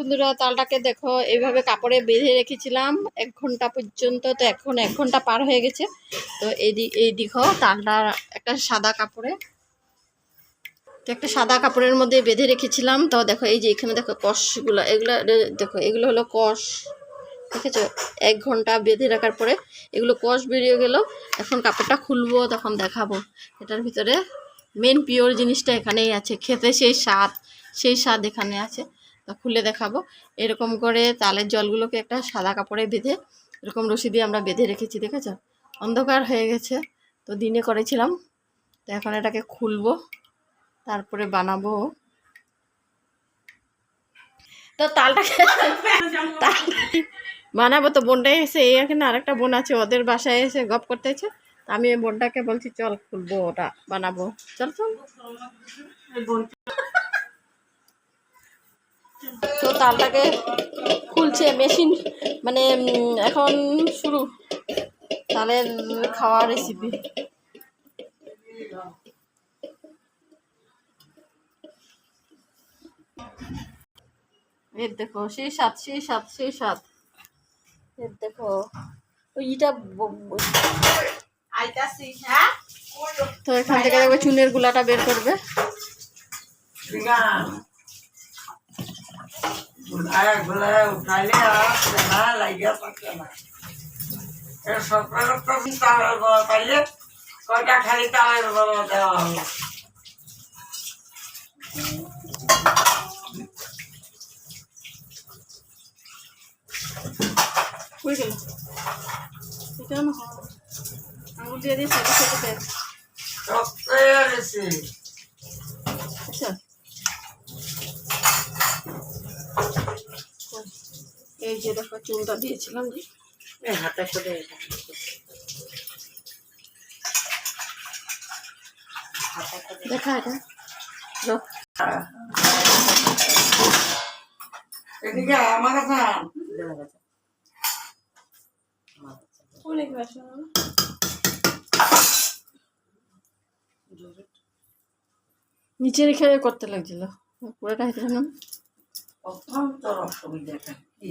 বন্ধুরা, তালটাকে দেখো, এইভাবে কাপড়ে বেঁধে রেখেছিলাম। এক ঘণ্টা পর্যন্ত, তো এখন এক ঘণ্টা পার হয়ে গেছে। তো এই এই দেখো তালটা একটা সাদা কাপড়ে। তো একটা সাদা কাপড়ের মধ্যে বেঁধে রেখেছিলাম। তো দেখো, এই যে এখানে দেখো কষগুলো, এগুলো দেখো, এগুলো হলো কষ। দেখেছ? এক ঘণ্টা বেঁধে রাখার পরে এগুলো কষ বেরিয়ে গেল। এখন কাপড়টা খুলবো, তখন দেখাবো। এটার ভিতরে মেন পিওর জিনিসটা এখানেই আছে। খেতে সেই স্বাদ সেই স্বাদ এখানে আছে। খুলে দেখাবো। এরকম করে তালের জলগুলোকে একটা সাদা কাপড়ে বেঁধে এরকম রশি দিয়ে আমরা বেঁধে রেখেছি দেখেছ? অন্ধকার হয়ে গেছে তো দিনে করেছিলাম। তো এখন এটাকে খুলবো তারপরে বানাবো। তো তালটাকে তালটা- বানাবো তো বোনটাই এসে এই এখানে আরেকটা বোন আছে ওদের বাসায় এসে গপ করতেছে। আমি এই বোনটাকে বলছি চল খুলবো ওটা বানাবো। চল চল। তো তালটাকে খুলছে মেশিন মানে এখন শুরু। তালের খাওয়া রেসিপি এর দেখো সেই স্বাদ সেই স্বাদ সেই স্বাদ। এর দেখো ওইটা হ্যাঁ? তো এখান থেকে চুনের গুলাটা বের করবে। গুলায় গুলায় উঠাইলে আর না লাগিয়া পাচ্ছে না পাইলে কয়টা খালি তালের বড় দেওয়া হলো হয়ে গেল দিয়ে দিয়ে সাইডে সাইডে দেয় যে দেখো চুনটা দিয়েছিলাম যে হাতে করে দেখা এটা। নিচে রেখে করতে লাগছিল। পুরোটা অসুবিধাটা কি?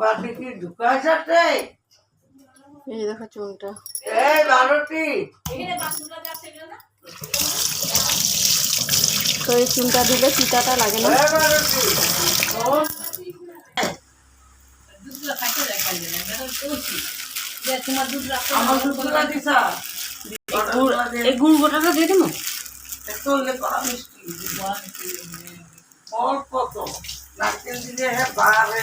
বাড়ি কি ঢুকাইছে এই যে দেখো চুনটা এই বারোটি তো এই চুনটা দিলে তিতাটা লাগে না? এই। এই গুড় গোটাটা দিয়ে দেবো। একটু হলে কড়া মিষ্টি। অল্প তো। নারকেল দিলে হ্যাঁ বাড়ে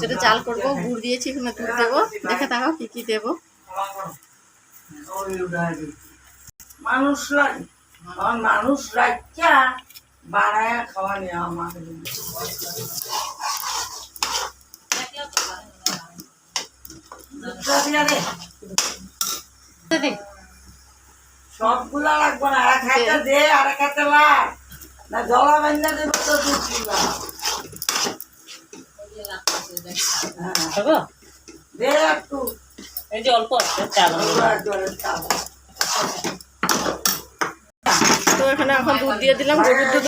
যেটা চাল করব গুড় দিয়েছি এখানে দুধ দেবো। দেখে থাকো কি কি দেবো। মানুষ মানুষ রাখা খাওয়া আমাকে সবগুলা লাগবে না এক হাতে দে। আর এক হাতে লাগ না জলা বান্না দেবে তো দুধ কিলা। দে একটু এই যে অল্প তো এখানে এখন দুধ দিয়ে দিলাম গরুর দুধ